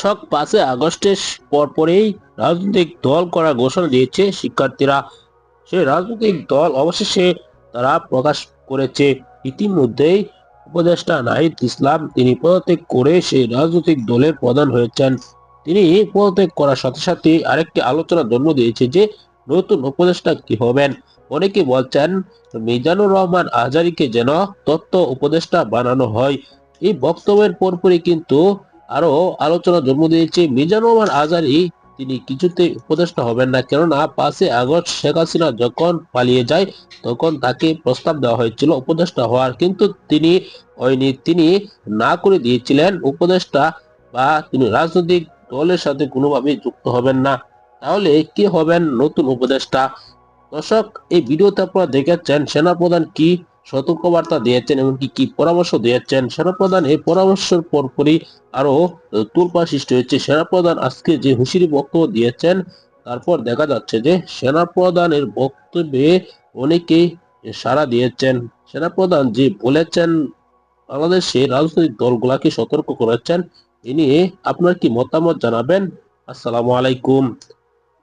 ছক পাঁচে আগস্টের পরপরেই রাজনৈতিক দল করা ঘোষণা দিয়েছে শিক্ষার্থীরা। সেই রাজনৈতিক দল অবশেষে তারা প্রকাশ করেছে। ইতিমধ্যেই উপদেষ্টা নাহিদ ইসলাম তিনি পদত্যাগ করে সেই রাজনৈতিক দলের প্রধান হয়েছেন। তিনি পদত্যাগ করার সাথে সাথে আরেকটি আলোচনা জন্ম দিয়েছে যে নতুন উপদেষ্টা কি হবেন। অনেকে বলছেন, মিজানুর রহমান আজারিকে যেন তত্ত্ব উপদেষ্টা বানানো হয়। এই বক্তব্যের পরপরই কিন্তু আরও আলোচনা জন্ম দিয়েছে মিজানুর রহমান আজারি। তিনি কিছুতে উপদেষ্টা হবেন না, কেননা পাঁচে আগস্ট শেখ হাসিনা যখন পালিয়ে যায়, তখন তাকে প্রস্তাব দেওয়া হয়েছিল উপদেষ্টা হওয়ার। কিন্তু তিনি হয়নি তিনি না করে দিয়েছিলেন উপদেষ্টা বা তিনি রাজনৈতিক দলের সাথে কোনোভাবেই যুক্ত হবেন না। তাহলে কি হবেন নতুন উপদেষ্টা? দর্শক, এই ভিডিওতে আপনারা দেখেছেন সেনাপ্রধান কি সতর্কবার্তা দিয়েছেন এমনকি কি পরামর্শ দিয়েছেন সেনাপ্রধান? এই পরামর্শের পরপরই আরও তুলপা সৃষ্টি হয়েছে। সেনাপ্রধান আজকে যে হুঁশিয়ারি বক্তব্য দিয়েছেন, তারপর দেখা যাচ্ছে যে সেনাপ্রধানের বক্তব্যে অনেকেই সাড়া দিয়েছেন। সেনাপ্রধান যে বলেছেন, বাংলাদেশে রাজনৈতিক দলগুলাকে সতর্ক করেছেন, এ নিয়ে আপনার কি মতামত জানাবেন? আসসালামু আলাইকুম।